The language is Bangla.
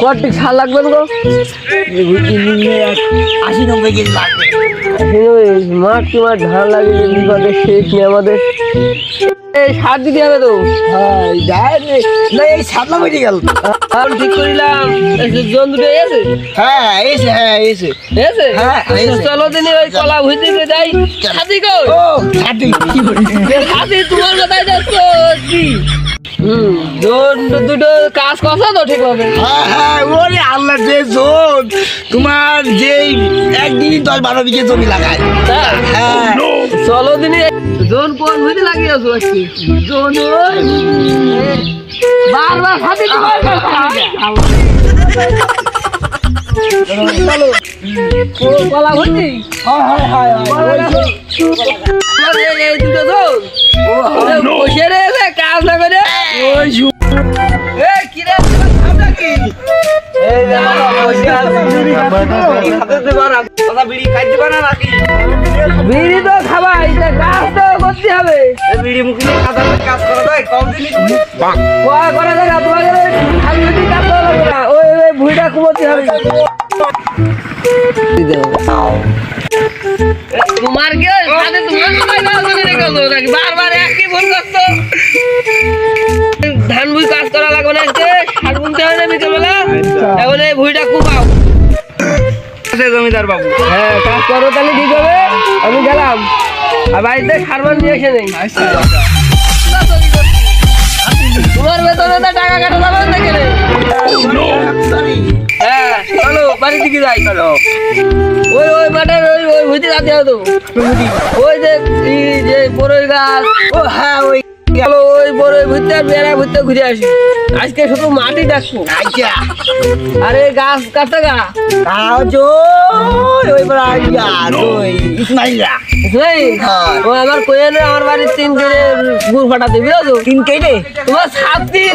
কটি ছাড় লাগবে গো? আশি নব্বই কেজি লাগবে মাঠ কি মাঠ ধান লাগে যে বিপদে শেষ নেই আমাদের। এই সার দিতে হবে তো। নে। না এই সাতলা বেরিয়ে গেল। আর ঠিক করিলাম। জন দুটো এসে হ্যাঁ এসে হ্যাঁ এসে। এসে হ্যাঁ, চলো দিনে ওই কলা ভুইতে যাই। সাথী গো ও ছাটি সাথী তোমার কোথায় যাচ্ছ কি হুম জন দুটো কাজ করছ তো ঠিক হবে হ্যাঁ হ্যাঁ ওরে আল্লাহ যে জোন তোমার যেই একদিনই দশ বারো বিঘে জমি লাগায়। হ্যাঁ। চলো দিনে জন কোন ভুইতে লাগিয়ে আছো আজকে। জন ওই বারবার সাথী চলো কলা ভুইতে হ্যাঁ? হ্যাঁ হ্যাঁ এই এই দুটো জন বসে রয়েছে কাজ না করে। বিড়ি তো খাবাই কাজ তো করতে হবে বিড়ি মুখে হবে তোমার কি তোমার বারবার একই ফোন করছ? ভুইটা কুপাও জমিদার বাবু। হ্যাঁ কাজ করো তাহলে ঠিক হবে আমি গেলাম। আর বাড়িতে সারমান নিয়ে এসে নেই তোমার বেতনে তো টাকা কাটা যাবে না কেন হ্যাঁ চলো বাড়ি দিকে যাই। চলো। ওই ওই মাঠের ওই ওই ভুইতে যাতে হবে তো ওই যে যে বড়ই গাছ। ও হ্যাঁ ওই চলো ওই বড়ই ভুইতে আর বেড়া ভুইতে ঘুরে আসি। আজকে শুধু মাটি আচ্ছা আরে গাছ কাটতে গা। তাও জো ওই বড় আইয়া ওই ইসমাইলা। ও আমার কইয়ে আমার বাড়ির তিন দিনে গুড় ফাটাতে বুঝছ? তিন কেটে তোমার সাত দিন।